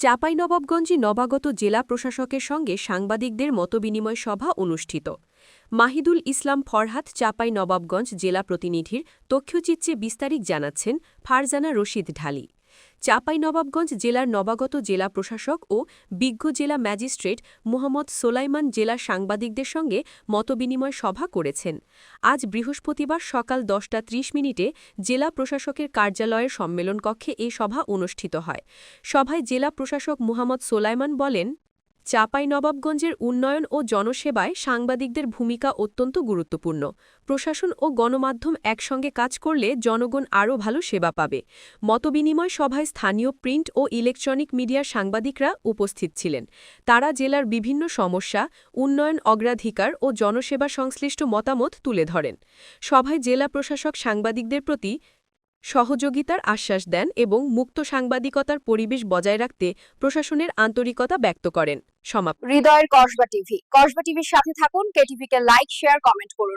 চাঁপাইনবাবগঞ্জে নবাগত জেলা প্রশাসকের সঙ্গে সাংবাদিকদের মতবিনিময় সভা অনুষ্ঠিত। মাহিদুল ইসলাম ফরহাদ চাঁপাই নবাবগঞ্জ জেলা প্রতিনিধির তথ্যচিত্রে বিস্তারিত জানাচ্ছেন ফারজানা রশিদ ঢালি। চাঁপাই নবাবগঞ্জ জেলার নবাগত জেলা প্রশাসক ও বিজ্ঞ জেলা ম্যাজিস্ট্রেট মোহাম্মদ সোলাইমান জেলা সাংবাদিকদের সঙ্গে মতবিনিময় সভা করেছেন। আজ বৃহস্পতিবার সকাল দশটা ত্রিশ মিনিটে জেলা প্রশাসকের কার্যালয়ের সম্মেলন কক্ষে এ সভা অনুষ্ঠিত হয়। সভায় জেলা প্রশাসক মোহাম্মদ সোলাইমান বলেন চাঁপাইনবাবগঞ্জের উন্নয়ন ও জনসেবায় সাংবাদিকদের ভূমিকা অত্যন্ত গুরুত্বপূর্ণ। প্রশাসন ও গণমাধ্যম একসঙ্গে কাজ করলে জনগণ আরও ভালো সেবা পাবে। মতবিনিময় সভায় স্থানীয় প্রিন্ট ও ইলেকট্রনিক মিডিয়ার সাংবাদিকরা উপস্থিত ছিলেন। তারা জেলার বিভিন্ন সমস্যা, উন্নয়ন অগ্রাধিকার ও জনসেবা সংশ্লিষ্ট মতামত তুলে ধরেন। সভায় জেলা প্রশাসক সাংবাদিকদের প্রতি সহযোগিতার আশ্বাস দেন এবং মুক্ত সাংবাদিকতার পরিবেশ বজায় রাখতে প্রশাসনের আন্তরিকতা ব্যক্ত করেন। সমাপ্ত। হৃদয়ের কসবা টিভি। কসবা টিভির সাথে থাকুন। কেটিভিকে লাইক, শেয়ার, কমেন্ট করুন।